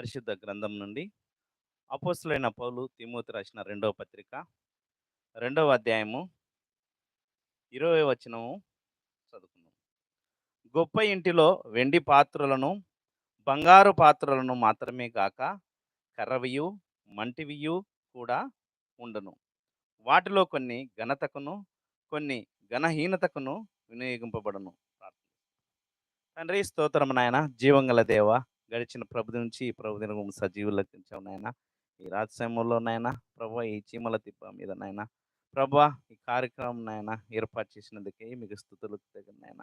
పరిశుద్ధ గ్రంథం నుండి అపోస్తులైన పౌలు తిమోతి రాసిన రెండవ పత్రిక రెండవ అధ్యాయము ఇరవై వచనము చదువుకున్నాం గొప్ప ఇంటిలో వెండి పాత్రలను బంగారు పాత్రలను మాత్రమే కాక కర్రవియు మంటివియు కూడా ఉండను. వాటిలో కొన్ని ఘనతకును కొన్ని ఘనహీనతకును వినియోగింపబడును. తండ్రి స్తోత్రం నాయన జీవంగల దేవ గడిచిన ప్రభు నుంచి ఈ ప్రభు దినం సజీవులు లెక్కించావు నాయన. ఈ రాజసీమలో నాయన ప్రభు ఈ చీమల తిప్ప మీద నాయన. ప్రభా ఈ కార్యక్రమం నాయన ఏర్పాటు చేసినందుకే మీకు స్థుతులు తగిన నాయన.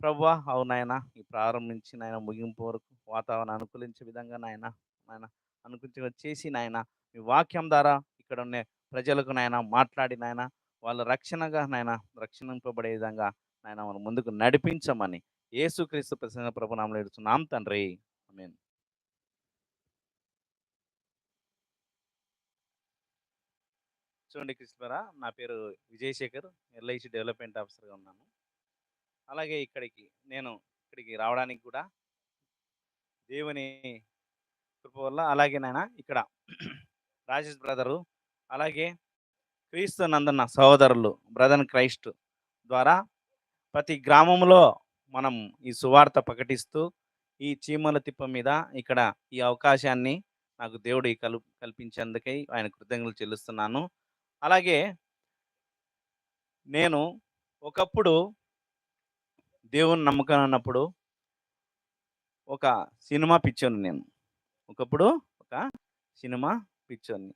ప్రభా అవునాయన ఈ ప్రారంభించి నాయన ముగింపు వరకు వాతావరణం అనుకూలించే విధంగా నాయన నాయన అనుకూలించ చేసి నాయన మీ వాక్యం ద్వారా ఇక్కడ ఉన్న ప్రజలకు నాయన మాట్లాడి నాయన వాళ్ళ రక్షణగా నాయన రక్షణింపబడే విధంగా నాయన మనం ముందుకు నడిపించమని యేసుక్రీస్తు ప్రసన్న ప్రభునామలు ఎడుచున్నాం తండ్రి. Amen. చూడండి కృష్ణరా నా పేరు విజయశేఖర్ ఎల్ఐసి డెవలప్మెంట్ ఆఫీసర్గా ఉన్నాను అలాగే ఇక్కడికి నేను ఇక్కడికి రావడానికి కూడా దేవుని కృప వల్ల అలాగే నాయన ఇక్కడ రాజేష్ బ్రదరు అలాగే క్రీస్తు నందన్న సహోదరులు బ్రదర్ క్రైస్ట్ ద్వారా ప్రతి గ్రామంలో మనం ఈ సువార్త ప్రకటిస్తూ ఈ చీమల తిప్ప మీద ఇక్కడ ఈ అవకాశాన్ని నాకు దేవుడు కల్ కల్పించేందుకై ఆయన కృతజ్ఞతలు చెల్లిస్తున్నాను. అలాగే నేను ఒకప్పుడు దేవుని నమ్మకం అన్నప్పుడు ఒక సినిమా పిచ్చోని నేను. ఒకప్పుడు ఒక సినిమా పిచ్చోని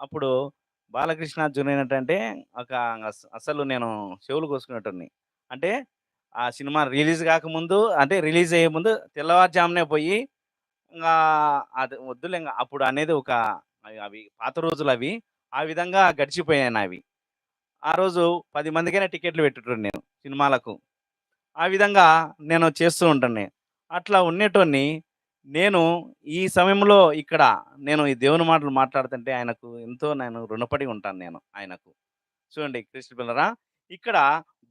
అప్పుడు బాలకృష్ణ జూనియర్ అంటే ఒక అసలు నేను చెవులు కోసుకునేటోని అంటే ఆ సినిమా రిలీజ్ కాకముందు అంటే రిలీజ్ అయ్యే ముందు తెల్లవారుజామునే పోయి ఇంకా అది వద్దులే ఇంకా అప్పుడు అనేది ఒక అవి అవి పాత రోజులు అవి ఆ విధంగా గడిచిపోయాను అవి. ఆ రోజు పది మందికైనా టికెట్లు పెట్టుటాను నేను సినిమాలకు. ఆ విధంగా నేను చేస్తూ ఉంటాను. అట్లా ఉండేటోని నేను ఈ సమయంలో ఇక్కడ నేను ఈ దేవుని మాటలు మాట్లాడుతుంటే ఆయనకు ఎంతో నేను రుణపడి ఉంటాను నేను ఆయనకు. చూడండి కృష్ణ పిల్లరా ఇక్కడ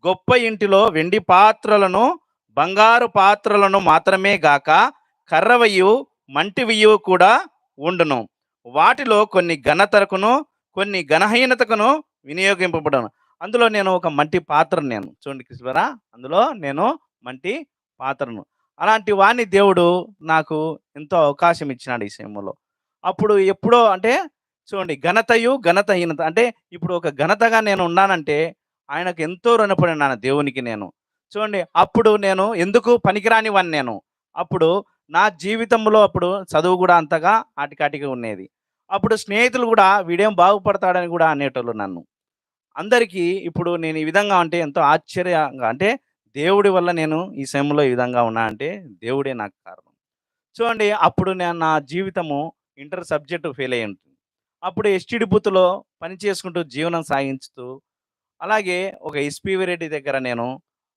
గొప్ప ఇంటిలో వెండి పాత్రలను బంగారు పాత్రలను మాత్రమే గాక కర్రవయ్యు మంటివియు కూడా ఉండును. వాటిలో కొన్ని ఘనతరకును కొన్ని ఘనహీనతకును వినియోగింపబడను. అందులో నేను ఒక మంటి పాత్రను నేను. చూడండి కృష్ణరా అందులో నేను మంటి పాత్రను. అలాంటి వాణ్ణి దేవుడు నాకు ఎంతో అవకాశం ఇచ్చినాడు ఈ సమయంలో. అప్పుడు ఎప్పుడో అంటే చూడండి ఘనతయు ఘనతహీనత అంటే ఇప్పుడు ఒక ఘనతగా నేను ఉన్నానంటే ఆయనకు ఎంతో రుణపడినాను దేవునికి నేను. చూడండి అప్పుడు నేను ఎందుకు పనికిరాని వాడిని నేను? అప్పుడు నా జీవితంలో అప్పుడు చదువు కూడా అంతగా ఆటికాటిగా ఉండేది. అప్పుడు స్నేహితులు కూడా వీడేం బాగుపడతాడని కూడా అనేటోళ్ళు నన్ను. అందరికీ ఇప్పుడు నేను ఈ విధంగా అంటే ఎంతో ఆశ్చర్యంగా అంటే దేవుడి వల్ల నేను ఈ సమయంలో ఈ విధంగా ఉన్నా అంటే దేవుడే నాకు కారణం. చూడండి అప్పుడు నేను నా జీవితము ఇంటర్ సబ్జెక్టు ఫెయిల్ అయ్యి ఉంటుంది అప్పుడు ఎస్టిడి బూత్లో పని చేసుకుంటూ జీవనం సాగించుతూ అలాగే ఒక ఎస్పీవి రెడ్డి దగ్గర నేను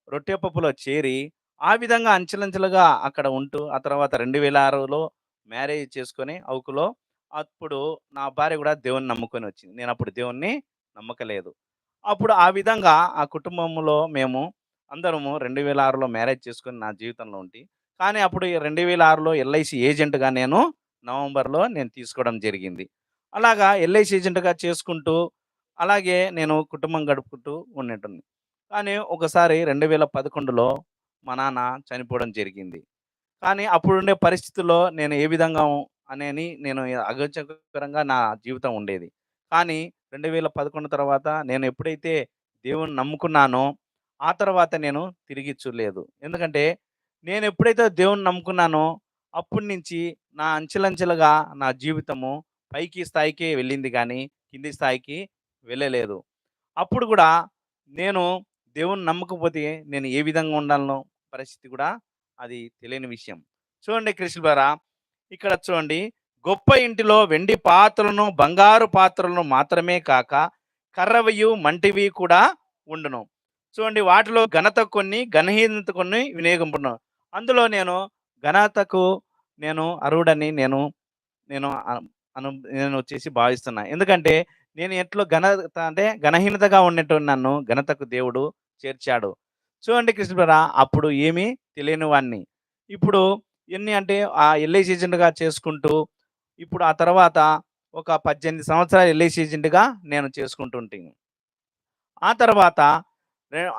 రొట్టె పప్పులో చేరి ఆ విధంగా అంచెలంచెలుగా అక్కడ ఉంటూ ఆ తర్వాత రెండు వేల ఆరులో మ్యారేజ్ చేసుకొని అవుకులో అప్పుడు నా భార్య కూడా దేవుణ్ణి నమ్ముకొని వచ్చింది. నేను అప్పుడు దేవుణ్ణి నమ్మకలేదు. అప్పుడు ఆ విధంగా ఆ కుటుంబంలో మేము అందరము రెండు వేల ఆరులో మ్యారేజ్ చేసుకొని నా జీవితంలో ఉండి కానీ అప్పుడు రెండు వేల ఆరులో ఎల్ఐసి ఏజెంట్గా నేను నవంబర్లో నేను తీసుకోవడం జరిగింది. అలాగా ఎల్ఐసి ఏజెంట్గా చేసుకుంటూ అలాగే నేను కుటుంబం గడుపుకుంటూ ఉండేటోని కానీ ఒకసారి రెండు వేల పదకొండులో మా నాన్న చనిపోవడం జరిగింది. కానీ అప్పుడుండే పరిస్థితుల్లో నేను ఏ విధంగా అనేది నేను అగచకరంగా నా జీవితం ఉండేది. కానీ రెండు వేల పదకొండు తర్వాత నేను ఎప్పుడైతే దేవుని నమ్ముకున్నానో ఆ తర్వాత నేను తిరిగి చూడలేదు. ఎందుకంటే నేను ఎప్పుడైతే దేవుని నమ్ముకున్నానో అప్పటి నుంచి నా అంచెలంచెలుగా నా జీవితము పైకి స్థాయికి వెళ్ళింది కానీ కింది స్థాయికి వెళ్ళలేదు. అప్పుడు కూడా నేను దేవుని నమ్మకపోతే నేను ఏ విధంగా ఉండాలనో పరిస్థితి కూడా అది తెలియని విషయం. చూడండి కృష్ణ బారా ఇక్కడ చూడండి గొప్ప ఇంటిలో వెండి పాత్రలను బంగారు పాత్రలను మాత్రమే కాక కర్రవయు మంటివి కూడా ఉండును. చూడండి వాటిలో ఘనత కొన్ని ఘనహీనత కొన్ని వినియోగింపును అందులో నేను ఘనతకు నేను అర్హుడని నేను నేను అను నేను వచ్చేసి భావిస్తున్నా. ఎందుకంటే నేను ఎట్లో ఘనత అంటే ఘనహీనతగా ఉన్నట్టు నన్ను ఘనతకు దేవుడు చేర్చాడు చూడండి కృష్ణరా అప్పుడు ఏమీ తెలియని వాడిని ఇప్పుడు ఎన్ని అంటే ఆ ఎల్ఐసి ఏజెంట్‌గా చేసుకుంటూ, ఇప్పుడు ఆ తర్వాత ఒక 18 సంవత్సరాలు ఎల్ఐసి ఏజెంట్‌గా నేను చేసుకుంటుంటిని. ఆ తర్వాత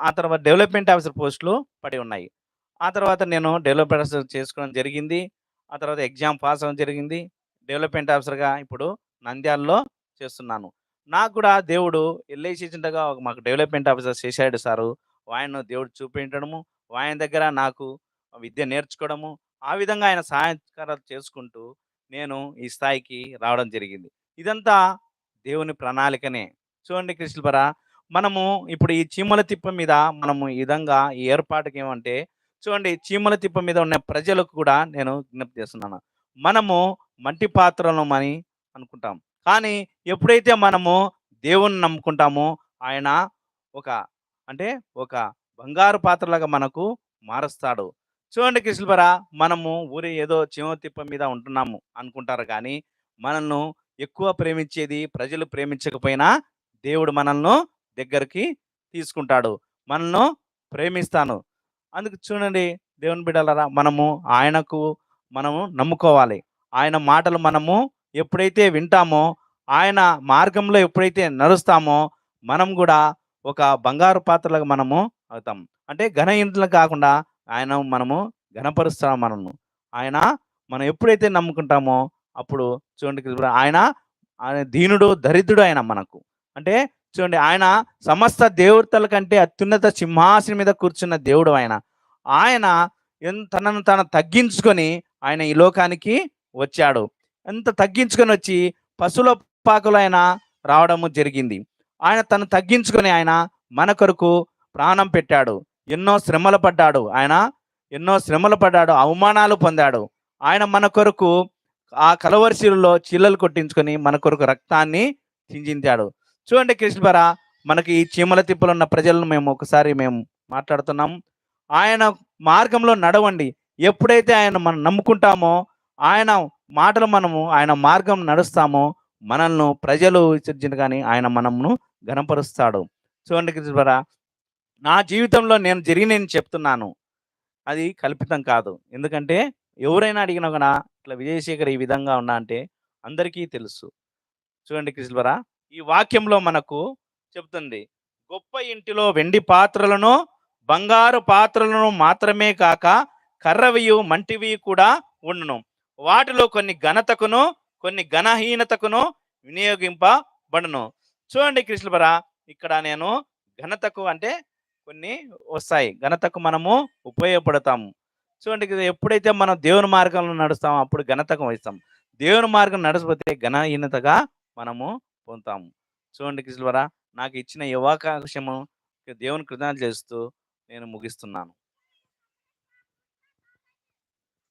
ఆ తర్వాత డెవలప్‌మెంట్ ఆఫీసర్ పోస్టులు పడి ఉన్నాయి. ఆ తర్వాత నేను డెవలప్‌మెంట్ ఆఫీసర్ చేసుకోవడం జరిగింది. ఆ తర్వాత ఎగ్జామ్ పాస్ అవ్వడం జరిగింది. డెవలప్‌మెంట్ ఆఫీసర్‌గా ఇప్పుడు నంద్యాలలో చేస్తున్నాను. నాకు కూడా దేవుడు ఎల్ఐసి ఏజెంట్‌గా మాకు డెవలప్‌మెంట్ ఆఫీసర్ చేశాడు సారు. ఆయన దేవుడు చూపించడము, ఆయన దగ్గర నాకు విద్య నేర్చుకోవడము, ఆ విధంగా ఆయన సహాయకారాలు చేసుకుంటూ నేను ఈ స్థాయికి రావడం జరిగింది. ఇదంతా దేవుని ప్రణాళికనే. చూడండి క్రిస్టల్‌బరా మనము ఇప్పుడు ఈ చీమల తిప్ప మీద మనము ఈ విధంగా ఈ ఏర్పాటుకి ఏమంటే చూడండి చీమల తిప్ప మీద ఉన్న ప్రజలకు కూడా నేను విజ్ఞప్తి చేస్తున్నాను. మనము మట్టి పాత్రలమని అనుకుంటాం. కానీ ఎప్పుడైతే మనము దేవుణ్ణి నమ్ముకుంటామో ఆయన ఒక అంటే ఒక బంగారు పాత్రలాగా మనకు మారుస్తాడు. చూడండి క్రిస్టల్‌బరా మనము ఊరి ఏదో చీమ తిప్ప మీద ఉంటున్నాము అనుకుంటారు కానీ, మనల్ని ఎక్కువ ప్రేమించేది ప్రజలు ప్రేమించకపోయినా దేవుడు మనల్ని దగ్గరికి తీసుకుంటాడు. మనల్ని ప్రేమిస్తాను. అందుకు చూడండి దేవుని బిడ్డలరా మనము ఆయనకు మనము నమ్ముకోవాలి. ఆయన మాటలు మనము ఎప్పుడైతే వింటామో, ఆయన మార్గంలో ఎప్పుడైతే నడుస్తామో, మనం కూడా ఒక బంగారు పాత్రలకు మనము అవుతాం. అంటే ఘనహీనులు కాకుండా ఆయన మనము ఘనపరుస్తాం మనల్ని. ఆయన మనం ఎప్పుడైతే నమ్ముకుంటామో అప్పుడు చూడండి ఆయన ఆయన దీనుడు, దరిద్రుడు ఆయన మనకు. అంటే చూడండి ఆయన సమస్త దేవతల కంటే అత్యున్నత సింహాసనం మీద కూర్చున్న దేవుడు ఆయన. ఆయన తనను తను తగ్గించుకొని ఆయన ఈ లోకానికి వచ్చాడు. ఎంత తగ్గించుకొని వచ్చి పశువుల పాకులు ఆయన రావడము జరిగింది. ఆయన తను తగ్గించుకొని ఆయన మన కొరకు ప్రాణం పెట్టాడు. ఎన్నో శ్రమలు పడ్డాడు. ఆయన ఎన్నో శ్రమలు పడ్డాడు. అవమానాలు పొందాడు. ఆయన మన కొరకు ఆ కలవరిశీలలో చీలలు కొట్టించుకొని మన కొరకు రక్తాన్ని చిందించాడు. చూడండి కృష్ణపర మనకి ఈ చీమల తిప్పలు ఉన్న ప్రజలను మేము ఒకసారి మేము మాట్లాడుతున్నాం. ఆయన మార్గంలో నడవండి. ఎప్పుడైతే ఆయన మనం నమ్ముకుంటామో, ఆయన మాటలు మనము ఆయన మార్గం నడుస్తామో, మనల్ని ప్రజలు విసర్జన కానీ ఆయన మనమును గణపరుస్తాడు చూడండి క్రిస్టల్‌బరా నా జీవితంలో నేను జరిగి నేను చెప్తున్నాను. అది కల్పితం కాదు. ఎందుకంటే ఎవరైనా అడిగినా కూడా ఇట్లా విజయశేఖర్ ఈ విధంగా ఉన్నా అంటే అందరికీ తెలుసు. చూడండి క్రిస్టల్‌బరా ఈ వాక్యంలో మనకు చెప్తుంది. గొప్ప ఇంటిలో వెండి పాత్రలను, బంగారు పాత్రలను మాత్రమే కాక కర్రవియు, మంటివి కూడా ఉండును. వాటిలో కొన్ని ఘనతకును, కొన్ని ఘనహీనతకును వినియోగింపబడును. చూడండి క్రిస్టల్‌బరా ఇక్కడ నేను ఘనతకు అంటే కొన్ని వస్తాయి. ఘనతకు మనము ఉపయోగపడతాము. చూడండి ఎప్పుడైతే మనం దేవుని మార్గంలో నడుస్తామో అప్పుడు ఘనతకు వస్తాం దేవుని మార్గం నడిచిపోతే ఘనహీనతగా మనము పొందుతాము. చూడండి క్రిస్టల్‌బరా నాకు ఇచ్చిన ఈ దేవుని దేవునికి కృతజ్ఞతలు చేస్తూ నేను ముగిస్తున్నాను.